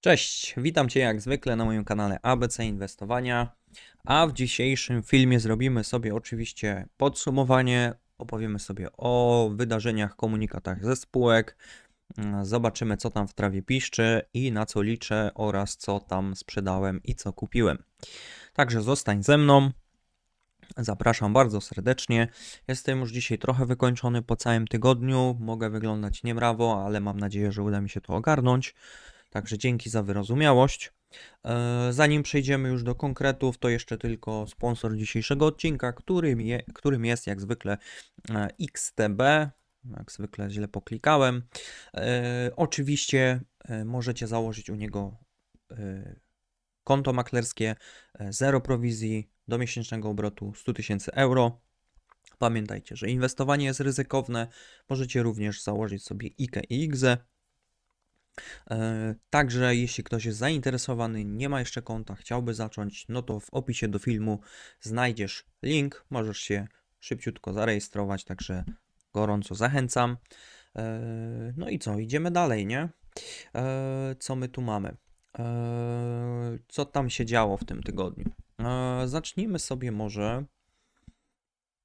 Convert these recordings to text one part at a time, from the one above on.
Cześć, witam Cię jak zwykle na moim kanale ABC Inwestowania, a w dzisiejszym filmie zrobimy sobie oczywiście podsumowanie, opowiemy sobie o wydarzeniach, komunikatach ze spółek, mm, zobaczymy co tam w trawie piszczy i na co liczę oraz co tam sprzedałem i co kupiłem. Także zostań ze mną. Zapraszam bardzo serdecznie. Jestem już dzisiaj trochę wykończony po całym tygodniu. Mogę wyglądać niemrawo, ale mam nadzieję, że uda mi się to ogarnąć. Także dzięki za wyrozumiałość. E, Zanim przejdziemy już do konkretów, to jeszcze tylko sponsor dzisiejszego odcinka, którym, je, którym jest jak zwykle e, XTB. Jak zwykle źle poklikałem. E, Oczywiście możecie założyć u niego konto maklerskie, zero prowizji do miesięcznego obrotu 100 tysięcy euro. Pamiętajcie, że inwestowanie jest ryzykowne. Możecie również założyć sobie IKE i IGZE. E, Także jeśli ktoś jest zainteresowany, nie ma jeszcze konta, chciałby zacząć, no to w opisie do filmu znajdziesz link, możesz się szybciutko zarejestrować, także gorąco zachęcam. E, No i co, idziemy dalej, nie? E, Co my tu mamy? Co tam się działo w tym tygodniu? Zacznijmy sobie może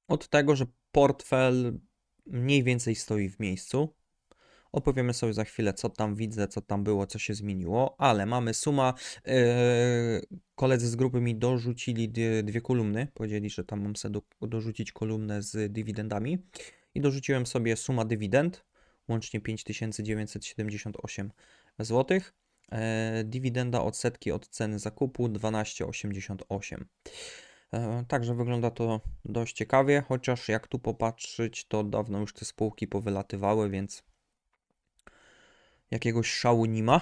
od tego, że portfel mniej więcej stoi w miejscu. Opowiemy sobie za chwilę, co tam widzę, co tam było, co się zmieniło, ale mamy suma. Yy, koledzy z grupy mi dorzucili dwie, kolumny. Powiedzieli, że tam mam sobie do, dorzucić kolumnę z dywidendami. I dorzuciłem sobie suma dywidend, łącznie 5978 zł. Yy, dywidenda od setki od ceny zakupu 12,88. E, Także wygląda to dość ciekawie, chociaż jak tu popatrzeć, to dawno już te spółki powylatywały, więc jakiegoś szału nie ma.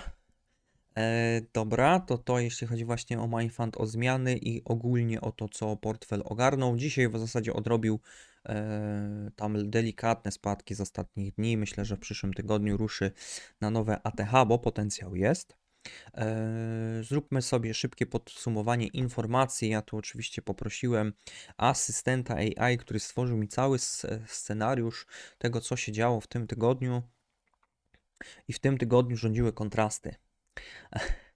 E, dobra, to to jeśli chodzi właśnie o MyFund, o zmiany i ogólnie o to, co portfel ogarnął. Dzisiaj w zasadzie odrobił e, tam delikatne spadki z ostatnich dni. Myślę, że w przyszłym tygodniu ruszy na nowe ATH, bo potencjał jest. E, Zróbmy sobie szybkie podsumowanie informacji. Ja tu oczywiście poprosiłem asystenta AI, który stworzył mi cały scenariusz tego, co się działo w tym tygodniu. I w tym tygodniu rządziły kontrasty.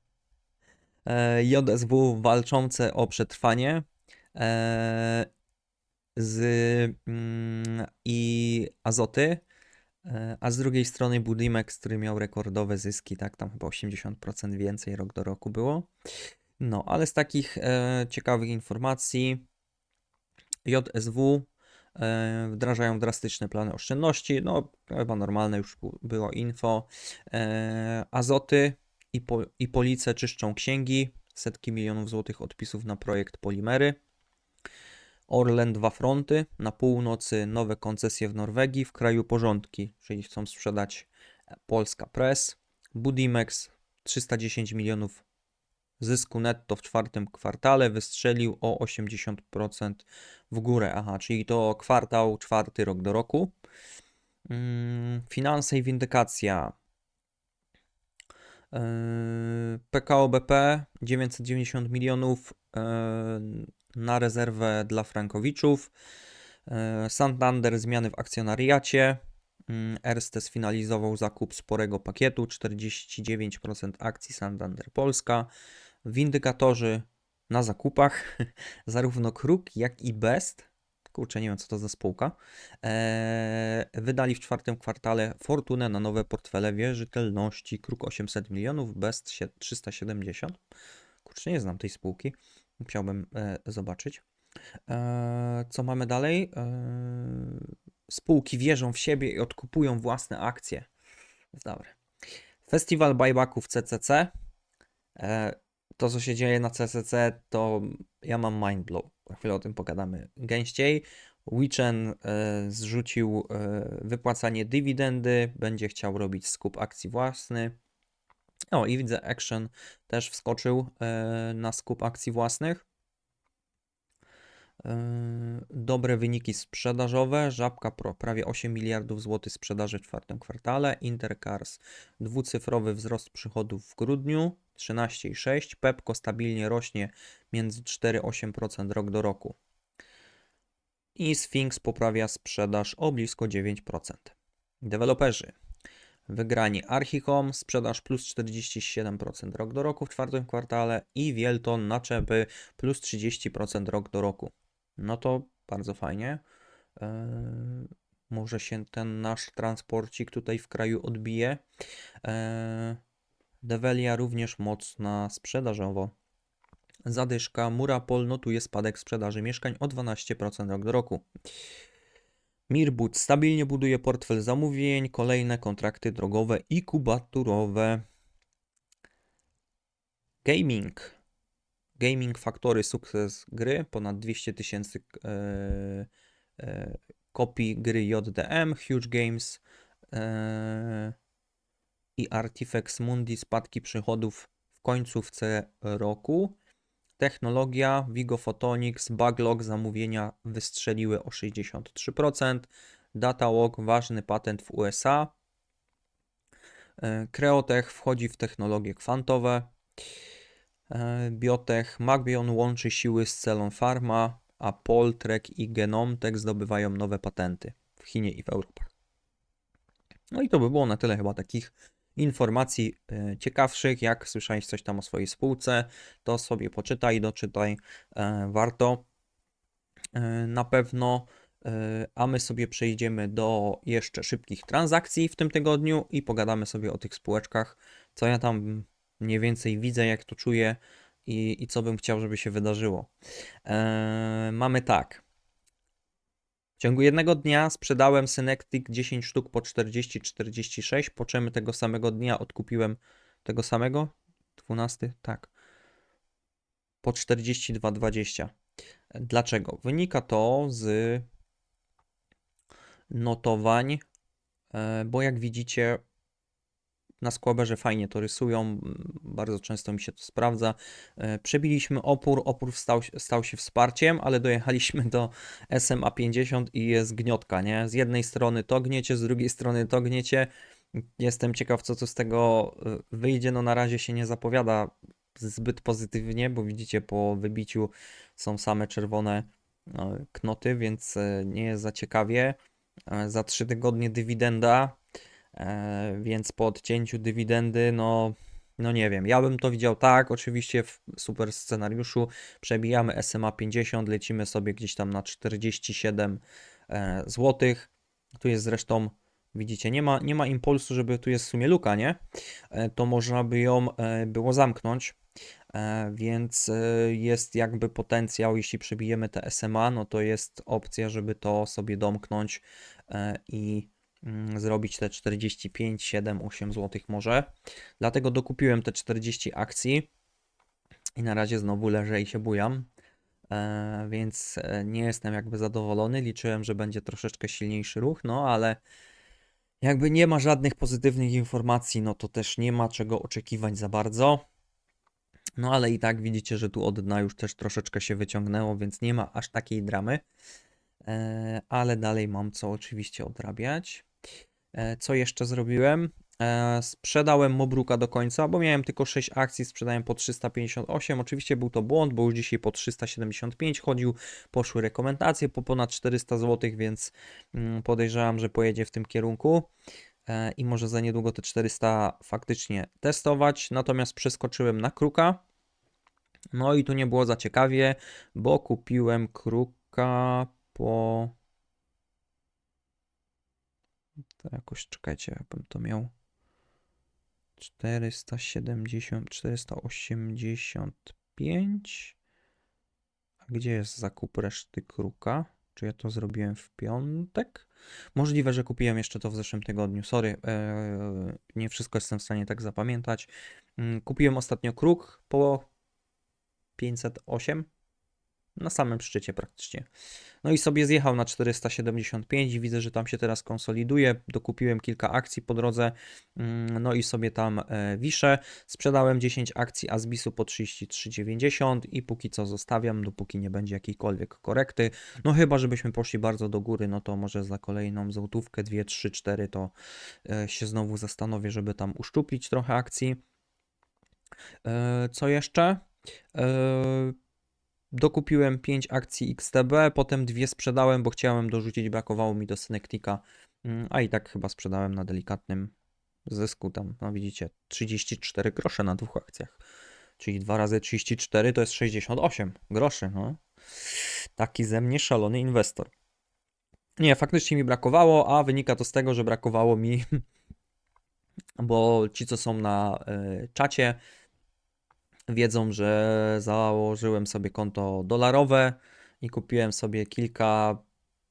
E, JSW walczące o przetrwanie e, z mm, i Azoty, e, a z drugiej strony Budimex, który miał rekordowe zyski, tak, tam chyba 80% więcej rok do roku było. No, ale z takich ciekawych informacji JSW wdrażają drastyczne plany oszczędności. No, chyba normalne już było info. E, Azoty i, po, i Police czyszczą księgi. Setki milionów złotych odpisów na projekt Polimery. Orlen dwa fronty. Na północy nowe koncesje w Norwegii, w kraju porządki, czyli chcą sprzedać Polska Press. Budimex 310 milionów zysku netto w czwartym kwartale wystrzelił o 80% w górę. Aha, czyli to kwartał czwarty rok do roku. Mm, Finanse i windykacja. PKO BP 990 milionów yy, na rezerwę dla frankowiczów. Yy, Santander zmiany w akcjonariacie. Yy, Erste sfinalizował zakup sporego pakietu 49% akcji Santander Polska. Windykatorzy na zakupach zarówno Kruk, jak i Best. Kurczę, nie wiem co to za spółka. Eee, wydali w czwartym kwartale fortunę na nowe portfele wierzytelności. Kruk 800 milionów, Best sie- 370. Kurczę, nie znam tej spółki. Chciałbym e, zobaczyć. Eee, co mamy dalej? Eee, spółki wierzą w siebie i odkupują własne akcje. Dobre. Festiwal buybacków CCC. E, to, co się dzieje na CCC, to ja mam mindblow. Za chwilę o tym pogadamy gęściej. Wichen e, zrzucił e, wypłacanie dywidendy, będzie chciał robić skup akcji własny. O, i widzę Action też wskoczył e, na skup akcji własnych. E, Dobre wyniki sprzedażowe. Żabka Pro prawie 8 miliardów złotych sprzedaży w czwartym kwartale. Intercars dwucyfrowy wzrost przychodów w grudniu 13,6. Pepco stabilnie rośnie między 4-8% rok do roku. I Sphinx poprawia sprzedaż o blisko 9%. Deweloperzy. Wygrani Archicom, sprzedaż plus 47% rok do roku w czwartym kwartale i Wielton naczepy plus 30% rok do roku. No to bardzo fajnie. Eee, może się ten nasz transporcik tutaj w kraju odbije. Eee, Develia również mocna sprzedażowo. Zadyszka, Murapol notuje spadek sprzedaży mieszkań o 12% rok do roku. Mirbut stabilnie buduje portfel zamówień, kolejne kontrakty drogowe i kubaturowe. Gaming. Gaming Factory sukces gry, ponad 200 tysięcy e, e, kopii gry JDM, Huge Games e, i Artifex Mundi spadki przychodów w końcówce roku. Technologia, Vigo Photonics, Backlog zamówienia wystrzeliły o 63%. Datawalk, ważny patent w USA. E, Creotech wchodzi w technologie kwantowe. E, Biotech, Magbion łączy siły z Celon Pharma, a Poltrek i Genomtech zdobywają nowe patenty w Chinie i w Europie. No i to by było na tyle chyba takich informacji e, ciekawszych, jak słyszałeś coś tam o swojej spółce, to sobie poczytaj, doczytaj, e, warto. Na pewno, a my sobie przejdziemy do jeszcze szybkich transakcji w tym tygodniu i pogadamy sobie o tych spółeczkach, co ja tam mniej więcej widzę, jak to czuję i, i co bym chciał, żeby się wydarzyło. E, Mamy tak. W ciągu jednego dnia sprzedałem Synectic 10 sztuk po 40-46, po czym tego samego dnia odkupiłem tego samego? 12? Tak. Po 42,20. Dlaczego? Wynika to z notowań, e, bo jak widzicie na Squaberze fajnie to rysują, bardzo często mi się to sprawdza. E, Przebiliśmy opór, opór stał, stał się wsparciem, ale dojechaliśmy do SMA 50 i jest gniotka, nie? Z jednej strony to gniecie, z drugiej strony to gniecie. Jestem ciekaw, co tu z tego y, wyjdzie. No na razie się nie zapowiada zbyt pozytywnie, bo widzicie po wybiciu są same czerwone no, knoty, więc nie jest za ciekawie. E, Za 3 tygodnie dywidenda, e, więc po odcięciu dywidendy, no, no nie wiem. Ja bym to widział tak, oczywiście w super scenariuszu przebijamy SMA 50, lecimy sobie gdzieś tam na 47 zł. Tu jest zresztą, widzicie, nie ma, nie ma impulsu, żeby tu jest w sumie luka, nie? E, To można by ją e, było zamknąć. E, Więc e, jest jakby potencjał, jeśli przebijemy te SMA, no to jest opcja, żeby to sobie domknąć e, i zrobić te 45, 7, 8 zł może. Dlatego dokupiłem te 40 akcji i na razie znowu leżę i się bujam. E, więc e, nie jestem jakby zadowolony. Liczyłem, że będzie troszeczkę silniejszy ruch, no ale jakby nie ma żadnych pozytywnych informacji, no to też nie ma czego oczekiwać za bardzo. No ale i tak widzicie, że tu od dna już też troszeczkę się wyciągnęło, więc nie ma aż takiej dramy. E, ale dalej mam co oczywiście odrabiać. E, co jeszcze zrobiłem? E, sprzedałem Mobruka do końca, bo miałem tylko 6 akcji, sprzedałem po 358. Oczywiście był to błąd, bo już dzisiaj po 375 chodził. Poszły rekomendacje po ponad 400 zł, więc mm, podejrzewam, że pojedzie w tym kierunku. E, I może za niedługo te 400 faktycznie testować. Natomiast przeskoczyłem na kruka. No i tu nie było za ciekawie, bo kupiłem kruka po. To jakoś czekajcie, jakbym to miał. 470, 485. A gdzie jest zakup reszty kruka? Czy ja to zrobiłem w piątek? Możliwe, że kupiłem jeszcze to w zeszłym tygodniu. Sorry, e, nie wszystko jestem w stanie tak zapamiętać. Mm, Kupiłem ostatnio kruk po 508 na samym szczycie praktycznie. No i sobie zjechał na 475 i widzę, że tam się teraz konsoliduje. Dokupiłem kilka akcji po drodze, mm, no i sobie tam e, wiszę. Sprzedałem 10 akcji Asbisu po 33,90 i póki co zostawiam, dopóki nie będzie jakiejkolwiek korekty. No chyba, żebyśmy poszli bardzo do góry, no to może za kolejną złotówkę, 2, 3, 4 to e, się znowu zastanowię, żeby tam uszczuplić trochę akcji. E, Co jeszcze? Dokupiłem 5 akcji XTB, potem dwie sprzedałem, bo chciałem dorzucić, brakowało mi do Synectica, mm, a i tak chyba sprzedałem na delikatnym zysku tam, no widzicie, 34 grosze na dwóch akcjach. Czyli 2 razy 34 to jest 68 groszy, no. Taki ze mnie szalony inwestor. Nie, faktycznie mi brakowało, a wynika to z tego, że brakowało mi, bo ci, co są na y, czacie, wiedzą, że założyłem sobie konto dolarowe i kupiłem sobie kilka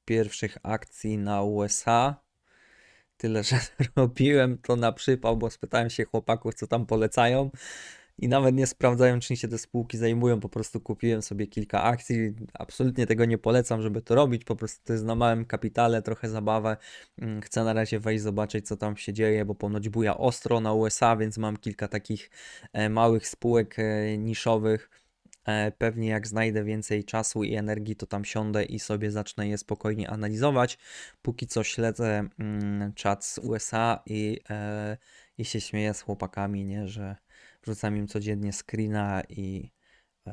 pierwszych akcji na USA. Tyle, że robiłem to na przypał, bo spytałem się chłopaków, co tam polecają. I nawet nie sprawdzają, czy się te spółki zajmują. Po prostu kupiłem sobie kilka akcji. Absolutnie tego nie polecam, żeby to robić. Po prostu to jest na małym kapitale, trochę zabawę. Mm, Chcę na razie wejść, zobaczyć, co tam się dzieje, bo ponoć buja ostro na USA, więc mam kilka takich e, małych spółek e, niszowych. E, Pewnie jak znajdę więcej czasu i energii, to tam siądę i sobie zacznę je spokojnie analizować. Póki co śledzę mm, czat z USA i, i się śmieję z chłopakami, nie, że wrzucam im codziennie screena i e,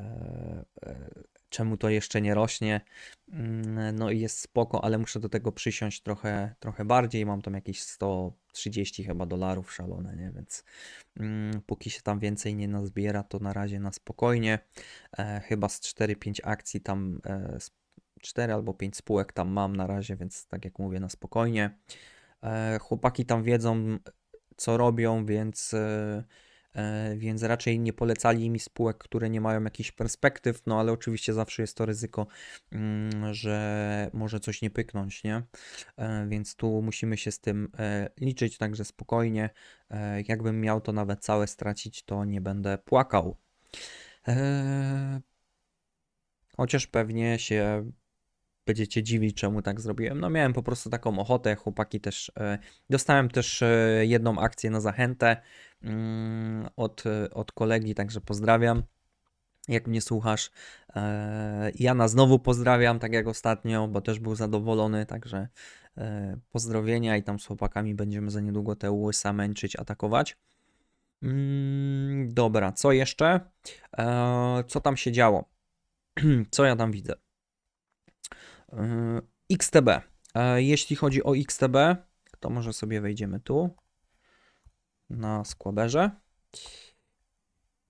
e, czemu to jeszcze nie rośnie. Mm, No i jest spoko, ale muszę do tego przysiąść trochę, trochę bardziej. Mam tam jakieś 130 chyba dolarów szalone, nie? Więc mm, póki się tam więcej nie nazbiera, to na razie na spokojnie. E, chyba z 4-5 akcji tam, e, z 4 albo 5 spółek tam mam na razie, więc tak jak mówię, na spokojnie. Chłopaki tam wiedzą, co robią, więc, więc raczej nie polecali mi spółek, które nie mają jakichś perspektyw, no ale oczywiście zawsze jest to ryzyko, mm, że może coś nie pyknąć, nie? E, Więc tu musimy się z tym e, liczyć, także spokojnie. E, Jakbym miał to nawet całe stracić, to nie będę płakał. E, Chociaż pewnie się będziecie dziwić, czemu tak zrobiłem. No miałem po prostu taką ochotę, chłopaki też, e, dostałem też e, jedną akcję na zachętę mm, od, od kolegi, także pozdrawiam. Jak mnie słuchasz, e, Jana znowu pozdrawiam, tak jak ostatnio, bo też był zadowolony, także pozdrowienia i tam z chłopakami będziemy za niedługo te USA męczyć, atakować. Mm, dobra, co jeszcze? Co tam się działo? Co ja tam widzę? Yy, XTB. Jeśli chodzi o XTB, to może sobie wejdziemy tu na składerze.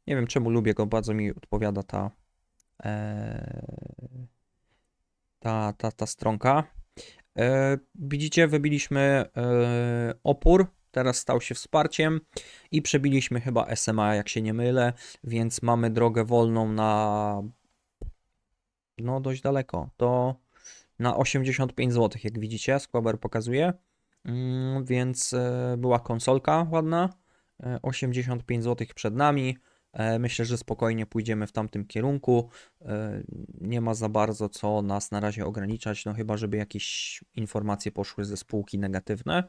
Nie wiem czemu lubię go, bardzo mi odpowiada ta e, ta, ta, ta stronka. E, Widzicie, wybiliśmy e, opór, teraz stał się wsparciem i przebiliśmy chyba SMA, jak się nie mylę, więc mamy drogę wolną na no dość daleko. To na 85 zł, jak widzicie, Squaber pokazuje. Mm, Więc e, była konsolka ładna. e, 85 zł przed nami. E, Myślę, że spokojnie pójdziemy w tamtym kierunku. E, Nie ma za bardzo co nas na razie ograniczać, no chyba, żeby jakieś informacje poszły ze spółki negatywne.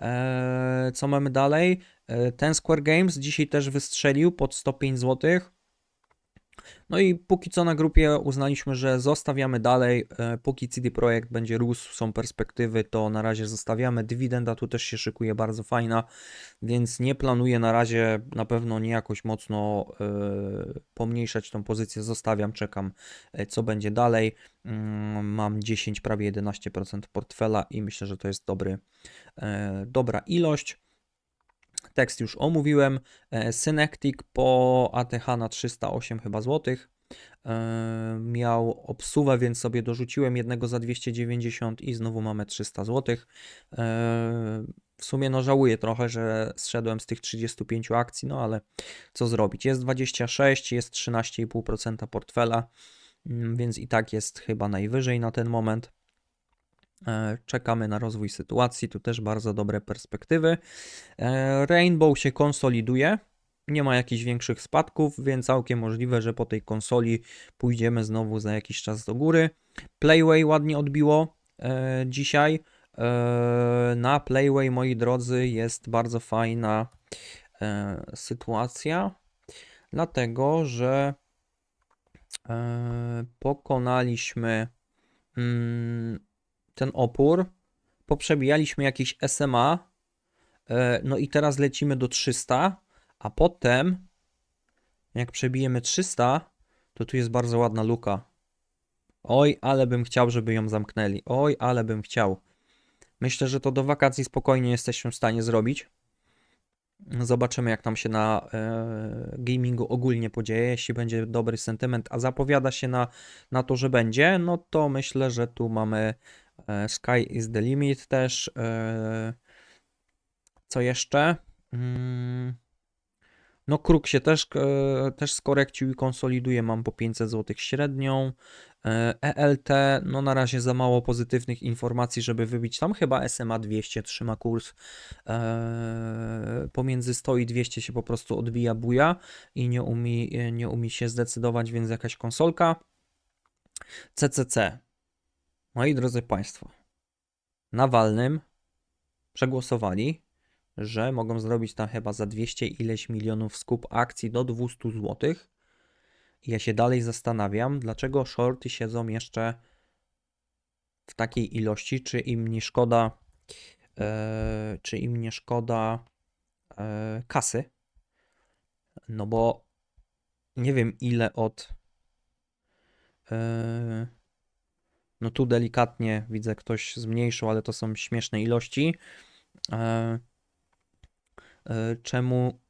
E, Co mamy dalej? E, Ten Square Games dzisiaj też wystrzelił pod 105 zł. No i póki co na grupie uznaliśmy, że zostawiamy dalej. e, Póki CD Projekt będzie rósł, są perspektywy, to na razie zostawiamy. Dywidenda tu też się szykuje bardzo fajna, więc nie planuję na razie na pewno nie jakoś mocno e, pomniejszać tą pozycję. Zostawiam, czekam, e, co będzie dalej. Mm, Mam 10, prawie 11% portfela i myślę, że to jest dobry, dobra ilość. Tekst już omówiłem. E, Synectic po ATH na 308 chyba złotych. E, Miał obsuwę, więc sobie dorzuciłem jednego za 290 i znowu mamy 300 złotych. E, W sumie no żałuję trochę, że zszedłem z tych 35 akcji, no ale co zrobić? Jest 26, jest 13,5% portfela, mm, więc i tak jest chyba najwyżej na ten moment. E, Czekamy na rozwój sytuacji, tu też bardzo dobre perspektywy. E, Rainbow się konsoliduje, nie ma jakichś większych spadków, więc całkiem możliwe, że po tej konsoli pójdziemy znowu za jakiś czas do góry. Playway ładnie odbiło e, dzisiaj. Na Playway, moi drodzy, jest bardzo fajna sytuacja, dlatego że pokonaliśmy mm, ten opór, poprzebijaliśmy jakieś SMA, e, no i teraz lecimy do 300, a potem, jak przebijemy 300, to tu jest bardzo ładna luka. Oj, ale bym chciał, żeby ją zamknęli. Oj, ale bym chciał. Myślę, że to do wakacji spokojnie jesteśmy w stanie zrobić. Zobaczymy, jak tam się na e, gamingu ogólnie podzieje. Jeśli będzie dobry sentyment, a zapowiada się na, na to, że będzie, no to myślę, że tu mamy Sky is the limit też. E, co jeszcze? Mm, no, Kruk się też, e, też skorekcił i konsoliduje. Mam po 500 zł średnią. E, ELT, no na razie za mało pozytywnych informacji, żeby wybić. Tam chyba SMA 200 trzyma kurs. E, pomiędzy 100 i 200 się po prostu odbija buja i nie umi, nie umi się zdecydować, więc jakaś konsolka. CCC. Moi drodzy Państwo, na walnym przegłosowali, że mogą zrobić tam chyba za 200 ileś milionów skup akcji do 200 zł. I ja się dalej zastanawiam, dlaczego shorty siedzą jeszcze w takiej ilości, czy im nie szkoda, e, czy im nie szkoda e, kasy. No bo nie wiem ile od. E, no tu delikatnie widzę, ktoś zmniejszył, ale to są śmieszne ilości. E, e, czemu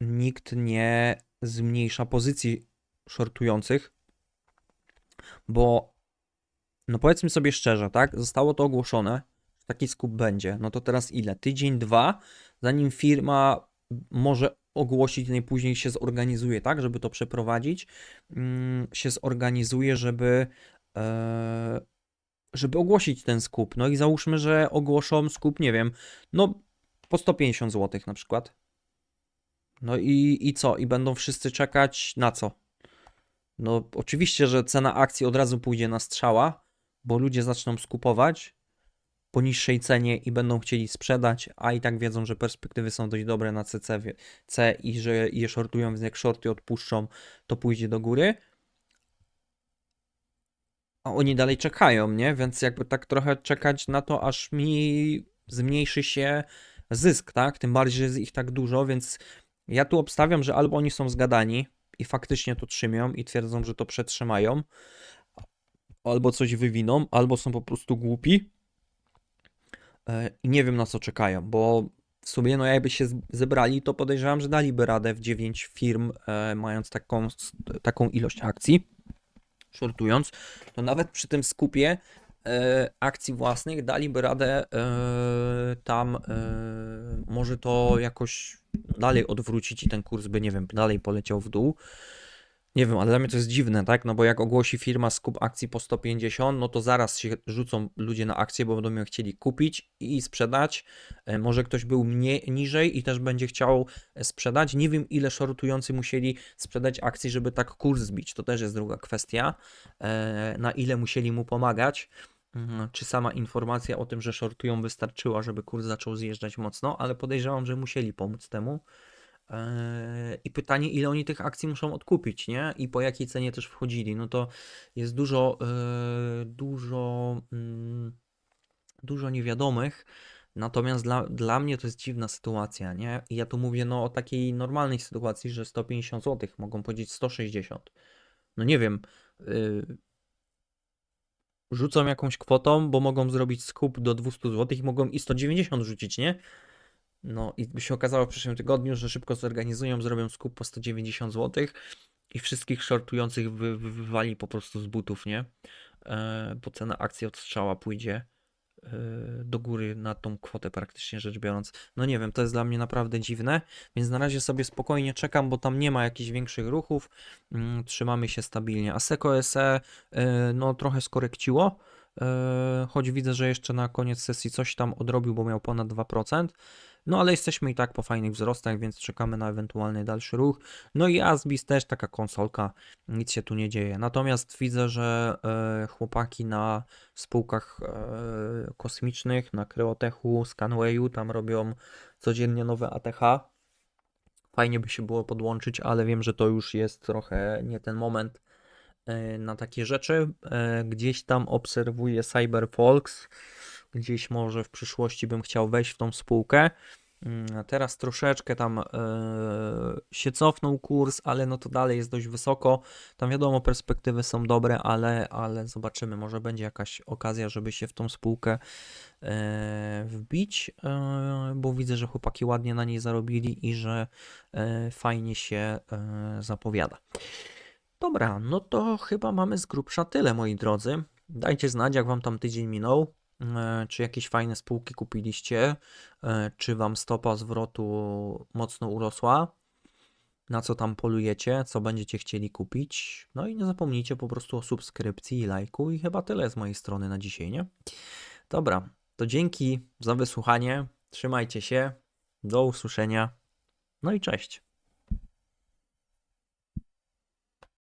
nikt nie zmniejsza pozycji shortujących? Bo, no powiedzmy sobie szczerze, tak? Zostało to ogłoszone, że taki skup będzie. No to teraz ile? Tydzień, dwa, zanim firma może ogłosić, najpóźniej się zorganizuje, tak? Żeby to przeprowadzić, mm, się zorganizuje, żeby żeby ogłosić ten skup. No i załóżmy, że ogłoszą skup, nie wiem, no po 150 zł na przykład. No i, i co? I będą wszyscy czekać na co? No oczywiście, że cena akcji od razu pójdzie na strzała, bo ludzie zaczną skupować po niższej cenie i będą chcieli sprzedać, a i tak wiedzą, że perspektywy są dość dobre na CC i że je shortują, więc jak shorty odpuszczą, to pójdzie do góry. Oni dalej czekają, nie? Więc jakby tak trochę czekać na to, aż mi zmniejszy się zysk, tak? Tym bardziej, że jest ich tak dużo, więc ja tu obstawiam, że albo oni są zgadani i faktycznie to trzymią i twierdzą, że to przetrzymają, albo coś wywiną, albo są po prostu głupi e, i nie wiem na co czekają, bo w sumie no jakby się zebrali, to podejrzewam, że daliby radę w 9 firm, e, mając taką, taką ilość akcji, shortując, to nawet przy tym skupie e, akcji własnych daliby radę e, tam e, może to jakoś dalej odwrócić i ten kurs by, nie wiem, dalej poleciał w dół. Nie wiem, ale dla mnie to jest dziwne, tak? No bo jak ogłosi firma skup akcji po 150, no to zaraz się rzucą ludzie na akcje, bo będą ją chcieli kupić i sprzedać. E, Może ktoś był mniej, niżej i też będzie chciał e, sprzedać. Nie wiem, ile shortujący musieli sprzedać akcji, żeby tak kurs zbić. To też jest druga kwestia. E, Na ile musieli mu pomagać. Mhm, Czy sama informacja o tym, że shortują wystarczyła, żeby kurs zaczął zjeżdżać mocno, ale podejrzewam, że musieli pomóc temu. Eee, I pytanie, ile oni tych akcji muszą odkupić, nie? I po jakiej cenie też wchodzili. No to jest dużo, eee, dużo, mm, dużo niewiadomych. Natomiast dla, dla mnie to jest dziwna sytuacja, nie? I ja tu mówię no, o takiej normalnej sytuacji, że 150 zł, mogą powiedzieć 160. No nie wiem, yy, rzucą jakąś kwotą, bo mogą zrobić skup do 200 zł i mogą i 190 rzucić, nie? No i by się okazało w przyszłym tygodniu, że szybko zorganizują, zrobią skup po 190 zł i wszystkich shortujących wy, wy, wywali po prostu z butów, nie? E, bo cena akcji od strzała pójdzie e, do góry na tą kwotę praktycznie rzecz biorąc. No nie wiem, to jest dla mnie naprawdę dziwne, więc na razie sobie spokojnie czekam, bo tam nie ma jakichś większych ruchów. Mm, trzymamy się stabilnie. A Seco SE e, no trochę skorekciło. e, Choć widzę, że jeszcze na koniec sesji coś tam odrobił, bo miał ponad 2%. No ale jesteśmy i tak po fajnych wzrostach, więc czekamy na ewentualny dalszy ruch. No i Asbis też taka konsolka, nic się tu nie dzieje. Natomiast widzę, że e, chłopaki na spółkach e, kosmicznych, na Kryotechu, Scanwayu, tam robią codziennie nowe ATH. Fajnie by się było podłączyć, ale wiem, że to już jest trochę nie ten moment e, na takie rzeczy. Gdzieś tam obserwuję Cyberfolks, gdzieś może w przyszłości bym chciał wejść w tą spółkę. Mm, Teraz troszeczkę tam e, się cofnął kurs, ale no to dalej jest dość wysoko. Tam wiadomo, perspektywy są dobre, ale, ale zobaczymy, może będzie jakaś okazja, żeby się w tą spółkę e, wbić, e, bo widzę, że chłopaki ładnie na niej zarobili i że fajnie się zapowiada. Dobra, no to chyba mamy z grubsza tyle, moi drodzy. Dajcie znać, jak wam tam tydzień minął. E, Czy jakieś fajne spółki kupiliście? e, Czy wam stopa zwrotu mocno urosła? Na co tam polujecie? Co będziecie chcieli kupić? No i nie zapomnijcie po prostu o subskrypcji i lajku. I chyba tyle z mojej strony na dzisiaj, nie? Dobra, to dzięki za wysłuchanie. Trzymajcie się. Do usłyszenia. No i cześć.